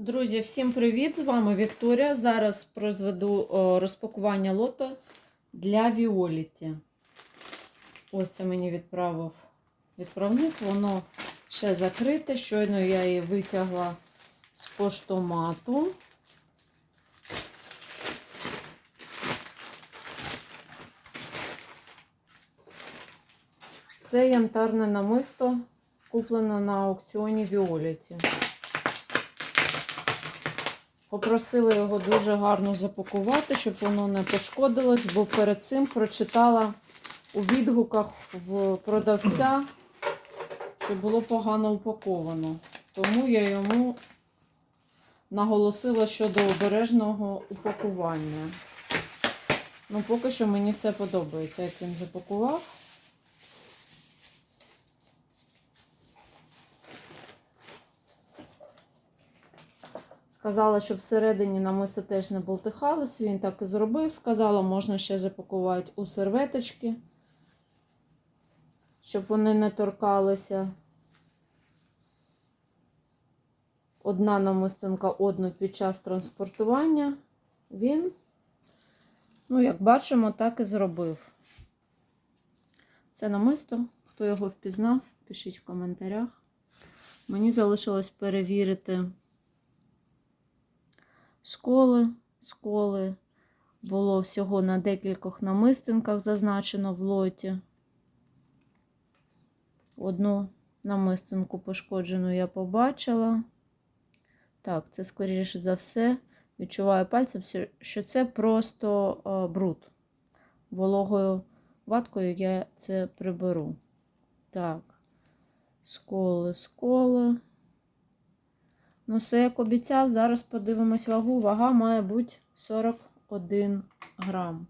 Друзі, всім привіт! З вами Вікторія. Зараз прозведу розпакування лото для Віоліті. Ось це мені відправив відправник. Воно ще закрите. Щойно я її витягла з поштомату. Це янтарне намисто, куплено на аукціоні Віоліті. Попросила його дуже гарно запакувати, щоб воно не пошкодилось, бо перед цим прочитала у відгуках в продавця, що було погано упаковано. Тому я йому наголосила щодо обережного упакування. Ну, поки що мені все подобається, як він запакував. Сказала, щоб всередині намисто теж не болтихалось. Він так і зробив. Сказала, можна ще запакувати у серветочки, щоб вони не торкалися. Одна намистинка одну під час транспортування. Він, ну, як бачимо, так і зробив. Це намисто. Хто його впізнав, пишіть в коментарях. Мені залишилось перевірити сколи. Сколи було всього на декількох намистинках зазначено в лоті. Одну намистинку пошкоджену я побачила. Так, це, скоріше за все, відчуваю пальцем, що це просто а, бруд. Вологою ваткою я це приберу. Так, сколи, сколи. Ну, все, як обіцяв, зараз подивимось вагу. Вага має бути 41 грам.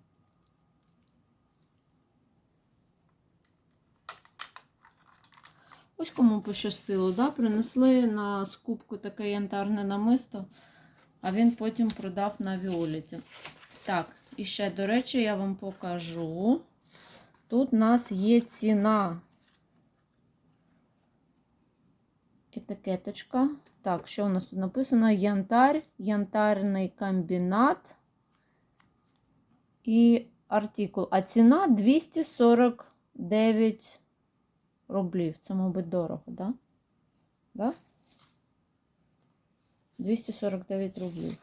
Ось кому пощастило, да? принесли на скупку таке янтарне намисто, а він потім продав на Віоліті. Так, і ще, до речі, я вам покажу. Тут у нас є ціна. Етикеточка. Так, що у нас тут написано? Янтарь, янтарний комбінат і артикул. А ціна 249 рублів. Це, мабуть, дорого, так? Да? Да? 249 рублів.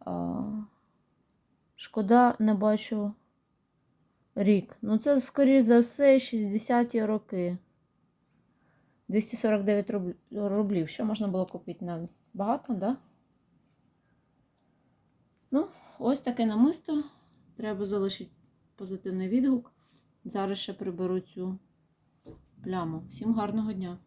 А, шкода, не бачу рік. Ну, це, скоріш за все, 60-ті роки. 249 рублів. Що можна було купити на багато, да? Ну, ось таке намисто. Треба залишити позитивний відгук. Зараз ще приберу цю пляму. Всім гарного дня!